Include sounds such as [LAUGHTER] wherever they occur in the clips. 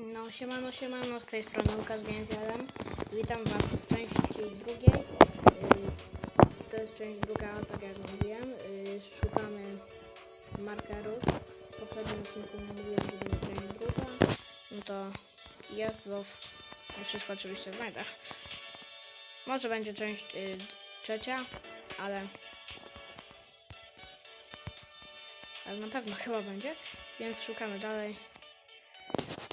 No, siemano, siemano, z tej strony Łukasz Gęzielem. Witam Was w części drugiej. Yy, To jest część druga, tak jak mówiłem. Yy, Szukamy markerów. W poprzednim odcinku mówiłem, że będzie część druga. No to jest, bo wszystko oczywiście znajdę. Może będzie część yy, trzecia, ale... Ale na pewno chyba będzie, więc szukamy dalej.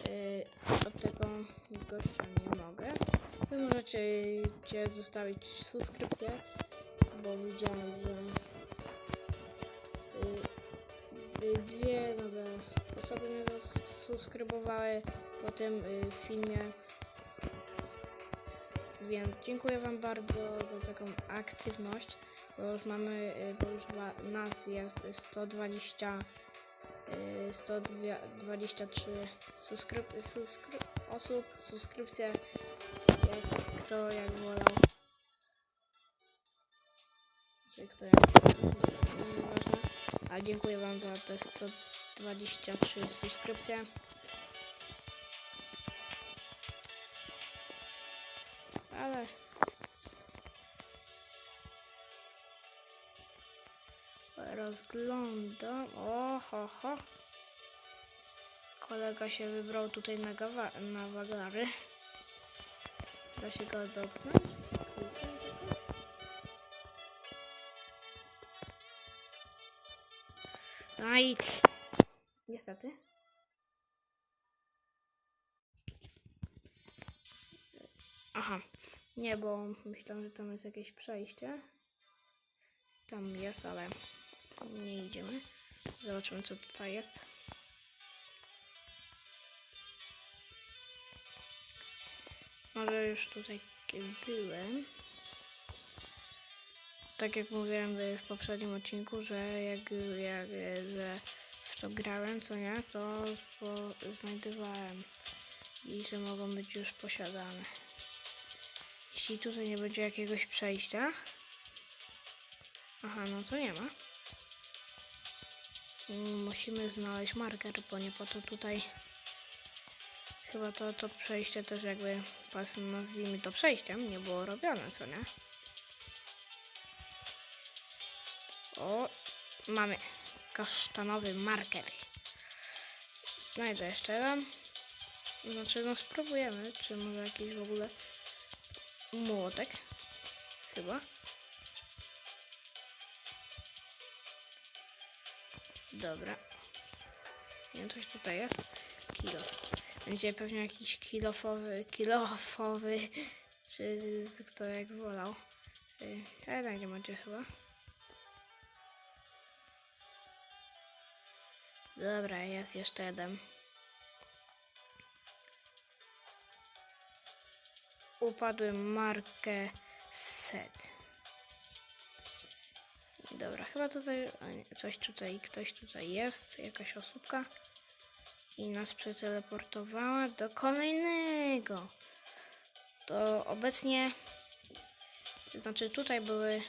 Yy, od tego gościa nie mogę. Wy możecie cię zostawić subskrypcję, bo widziałem, że yy, yy, dwie nowe osoby mnie zasubskrybowały po tym filmie. Więc dziękuję Wam bardzo za taką aktywność, bo już mamy, bo już nas jest 120 y, 123 subskryp subskryp osób, subskrypcje, jak kto jak wolał. Czy kto jak chce, nieważne. Ale dziękuję Wam za te 123 subskrypcje. Rozglądam. Oho, ho. Kolega się wybrał tutaj na, na wagary. Da się go dotknąć? No i niestety. Aha, nie, bo myślałem, że tam jest jakieś przejście. Tam jest, ale nie idziemy. Zobaczymy, co tutaj jest. Może już tutaj byłem. Tak jak mówiłem w poprzednim odcinku, że jak, jak że w to grałem, co nie, to znajdowałem i że mogą być już posiadane. Jeśli tutaj nie będzie jakiegoś przejścia, aha, no to nie ma. Musimy znaleźć marker, bo nie po to tutaj Chyba to, to przejście też jakby, pas, nazwijmy to przejściem, nie było robione, co nie? O, mamy kasztanowy marker. Znajdę jeszcze jeden. Znaczy, no spróbujemy, czy może jakiś w ogóle młotek. Chyba. Dobra. Nie coś tutaj jest. Kilo. Będzie pewnie jakiś kilofowy, kilofowy, [LAUGHS] czy kto jak wolał. Y, A jednak nie będzie chyba. Dobra, jest jeszcze jeden. Upadły markę set. Dobra, chyba tutaj coś tutaj, ktoś tutaj jest, jakaś osóbka i nas przeteleportowała do kolejnego. To obecnie, znaczy tutaj były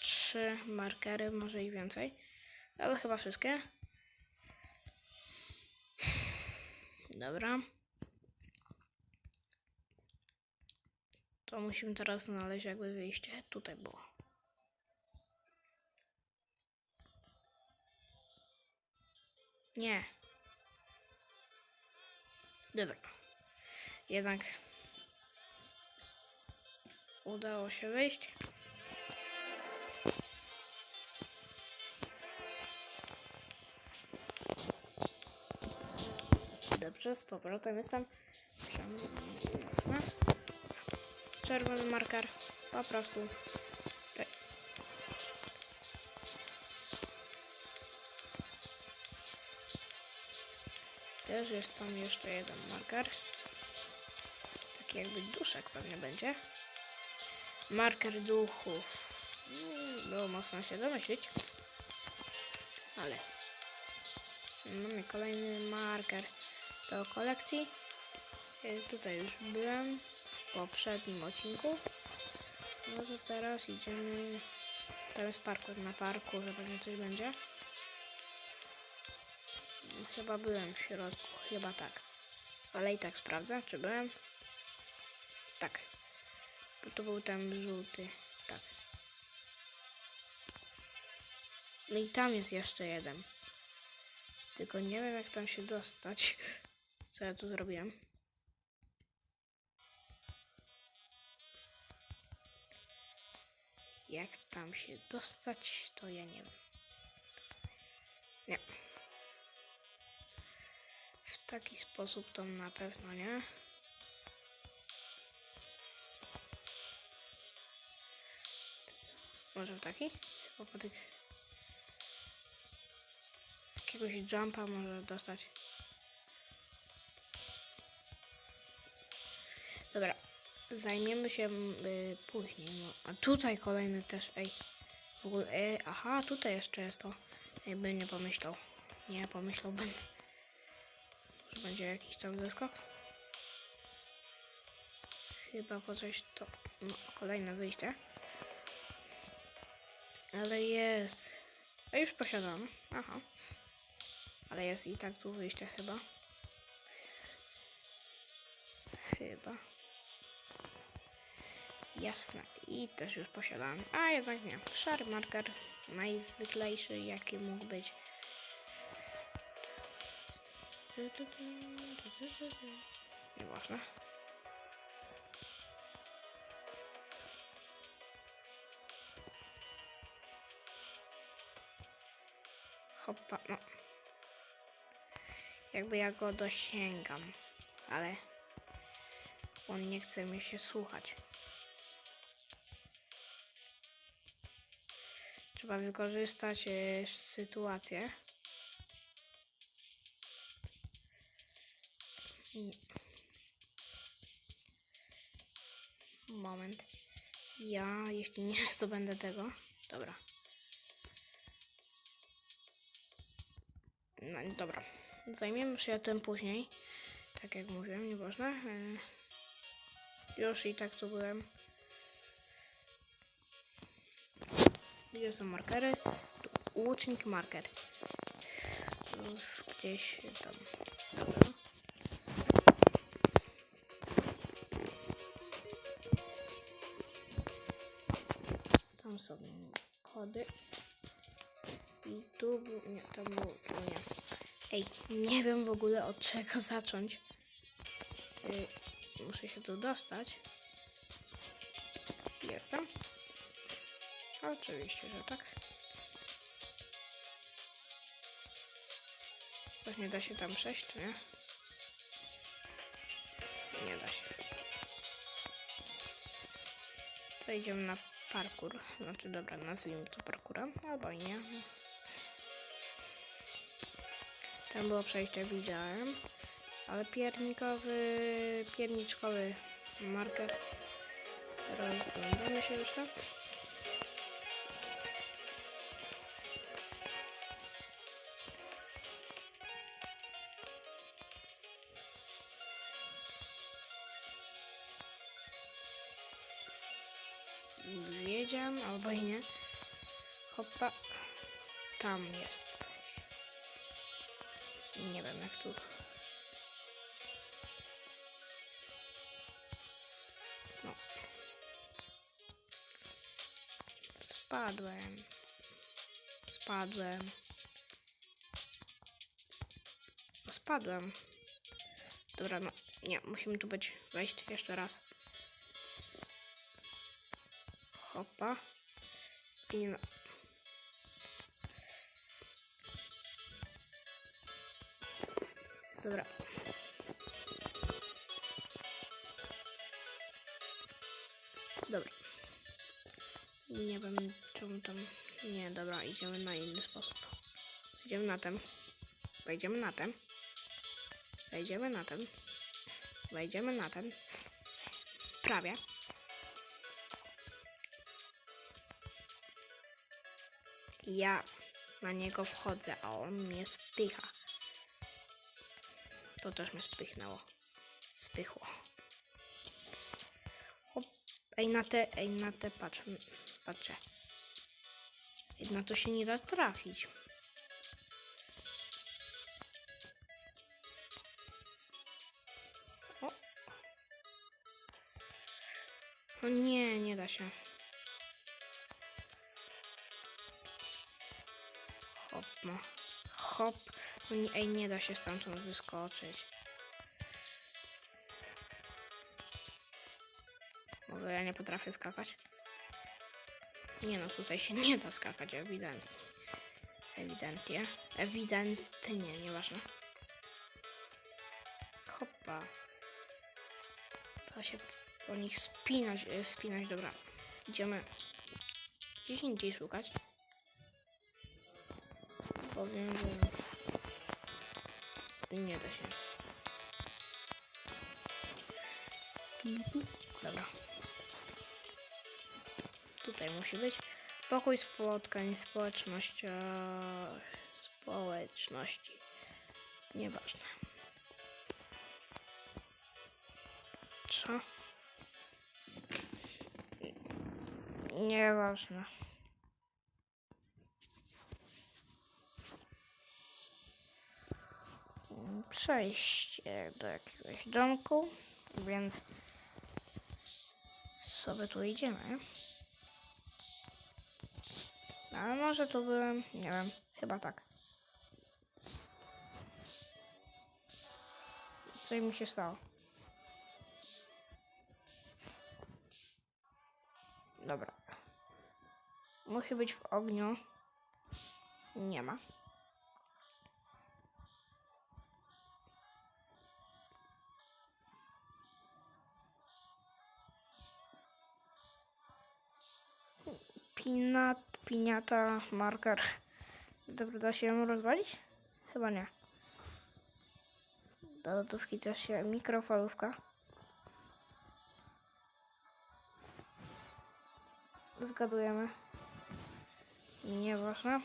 trzy markery, może i więcej, ale chyba wszystkie. Dobra. To musimy teraz znaleźć jakby wyjście. Tutaj było. Nie. Dobra. Jednak udało się wyjść. Dobrze, z powrotem jestem. Czerwony marker. Po prostu. Też jest tam jeszcze jeden marker. Taki jakby duszek pewnie będzie. Marker duchów. Mm, Było można się domyślić. Ale. Mamy kolejny marker do kolekcji. Y, Tutaj już byłem w poprzednim odcinku. No to teraz idziemy. Tam jest parkour na parku, że pewnie coś będzie. Chyba byłem w środku, chyba tak. Ale i tak sprawdzę, czy byłem. Tak. Bo to był ten żółty. Tak. No i tam jest jeszcze jeden. Tylko nie wiem jak tam się dostać. [LAUGHS] Co ja tu zrobiłem? Jak tam się dostać, to ja nie wiem. Nie. Taki sposób to na pewno nie. Może w taki? Tych... Jakiegoś jumpa może dostać. Dobra. Zajmiemy się y, później. No. A tutaj kolejny też, ej. W ogóle, ej, aha, tutaj jeszcze jest to. Bym nie pomyślał. Nie pomyślałbym. Będzie jakiś tam zeskok. Chyba po coś to... No, kolejne wyjście. Ale jest. A już posiadam. Aha. Ale jest i tak tu wyjście chyba. Chyba. Jasne. I też już posiadam. A jednak nie. Szary marker. Najzwyklejszy jaki mógł być. Nieważne. Hoppa, no. Jakby ja go dosięgam, ale on nie chce mnie się słuchać. Trzeba wykorzystać e, sytuację. Ja, jeśli nie [LAUGHS] zdobędę tego. Dobra. No dobra. Zajmiemy się tym później. Tak jak mówiłem, nieważne. E, Już i tak tu byłem. Gdzie są markery? Tu, łucznik, marker. Już gdzieś tam. Dobra. Są kody. I tu nie, tam był, tu nie. Ej, nie wiem w ogóle od czego zacząć. Muszę się tu dostać. Jestem. Oczywiście, że tak. Właśnie da się tam przejść, czy nie? Nie da się. To idziemy na parkour. Znaczy, dobra, nazwijmy to parkourem, albo nie. Tam było przejście, widziałem. Ale piernikowy, pierniczkowy marker. Rozglądamy się już tam. Wiedziałem, albo i nie. Hopa. Tam jest. Nie wiem jak tu. No. Spadłem. Spadłem. Spadłem. Dobra, no. Nie, musimy tu być. Wejść jeszcze raz. Hopa. I no. Dobra. Dobra. Nie wiem czemu tam... Nie, dobra, idziemy na inny sposób. Idziemy na ten. Wejdziemy na ten. Wejdziemy na ten. Wejdziemy na ten. Prawie. ja na niego wchodzę, a on mnie spycha. To też mnie spychnęło. Spychło. Hop. Ej, na te, ej, na te patrzę. Patrzę. Jednak to się nie da trafić. O. No nie, nie da się. No. Hop. No nie, ej, nie da się stamtąd wyskoczyć. Może ja nie potrafię skakać? Nie no, tutaj się nie da skakać, ewidentnie. Ewidentnie. Ewidentnie, nieważne. Hopa. To się po nich spinać, e, wspinać, dobra. Idziemy gdzieś indziej szukać. Powiem, że nie da się. Dobra. Tutaj musi być. Pokój spotkań społeczności. Społeczności. Nieważne. Co? Nieważne. Przejście do jakiegoś domku, więc sobie tu idziemy. Ale może tu byłem, nie wiem, chyba tak. Coś mi się stało. Dobra. Musi być w ogniu. Nie ma. Pinat, piniata, marker. Dobra, da się rozwalić? Chyba nie. Do lodówki też się mikrofalówka. Zgadujemy. Nieważne.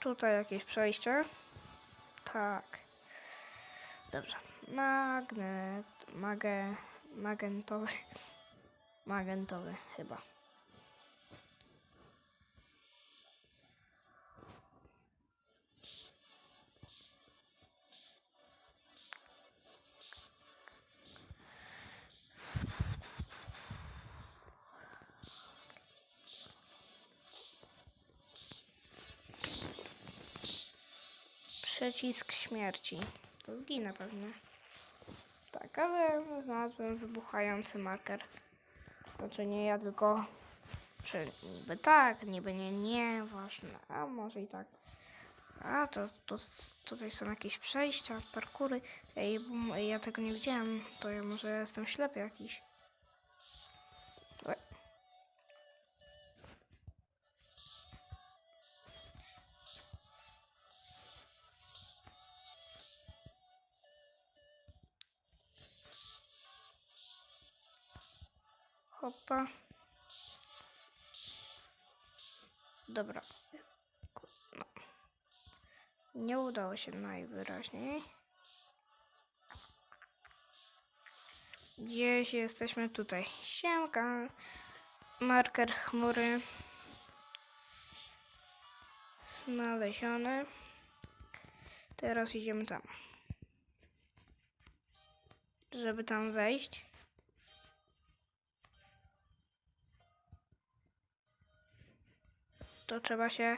Tutaj jakieś przejście. Tak. Dobrze. Magnet. Magę. Magentowy. Magentowy chyba. Przycisk śmierci. To zginę pewnie. Tak, ale znalazłem wybuchający marker. Znaczy nie ja, tylko... Czy niby tak, niby nie, nie, ważne. A może i tak. A, to, to tutaj są jakieś przejścia, parkury. Ej, ja tego nie widziałem. To ja może jestem ślepy jakiś. Hopa. Dobra. No. Nie udało się najwyraźniej. Gdzieś jesteśmy tutaj. Siemka. Marker chmury. Znaleziony. Teraz idziemy tam. Żeby tam wejść. To trzeba się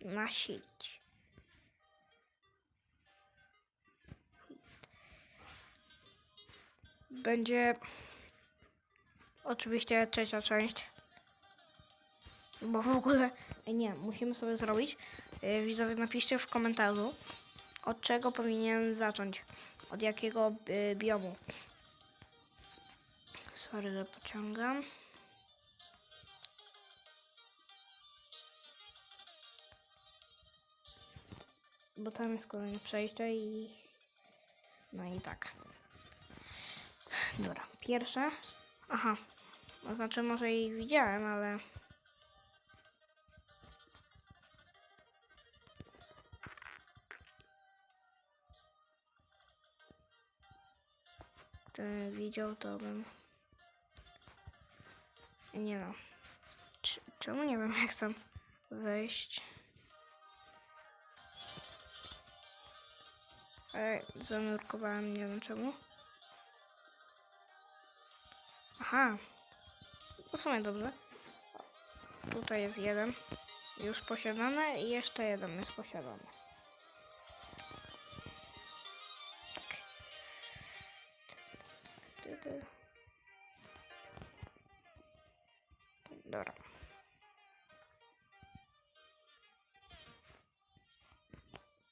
nasilić. Będzie oczywiście trzecia część. Bo w ogóle nie, musimy sobie zrobić. Yy, Widzowie, napiszcie w komentarzu, od czego powinien zacząć. Od jakiego yy, biomu. Sorry, że pociągam. Bo tam jest kolejne przejście i no i tak. Dobra, pierwsze. Aha, to znaczy może i widziałem, ale gdybym widział, to bym nie no. Czemu nie wiem jak tam wejść? Ale zanurkowałem, nie wiem czemu. Aha. To w sumie dobrze. Tutaj jest jeden już posiadany i jeszcze jeden jest posiadany. Tak. Dobra.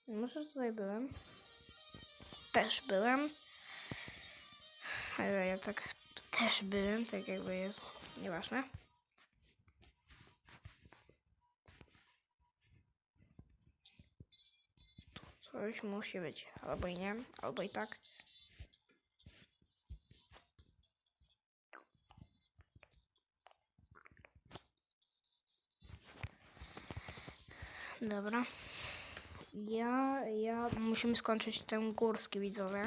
Może tutaj byłem? Też byłem. Ale ja tak też byłem, tak jakby jest. Nieważne. Tu coś musi być. Albo i nie, albo i tak. Dobra. Ja, ja, musimy skończyć ten górski widzowie.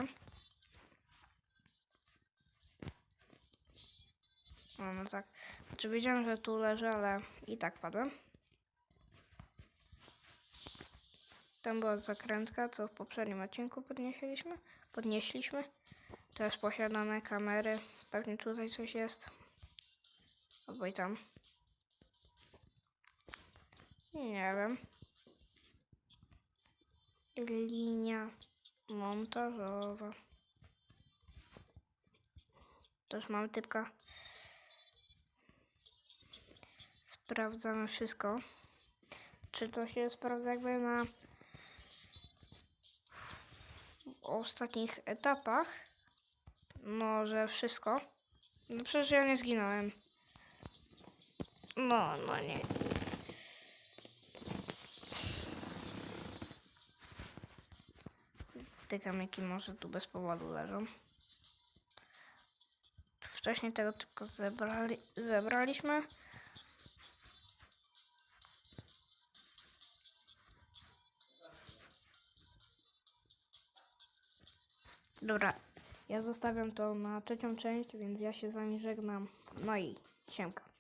O, no tak. Znaczy wiedziałem, że tu leży, ale i tak padłem. Tam była zakrętka, co w poprzednim odcinku podnieśliśmy. Podnieśliśmy. Też posiadane kamery. Pewnie tutaj coś jest. Albo i tam. Nie wiem. Linia montażowa. Też mamy typka. Sprawdzamy wszystko. Czy to się sprawdza jakby na ostatnich etapach? No, że wszystko. No przecież ja nie zginąłem. No, no nie. Te kamyki może tu bez powodu leżą. Wcześniej tego tylko zebrali, zebraliśmy. Dobra, ja zostawiam to na trzecią część, więc ja się z wami żegnam. No i siemka.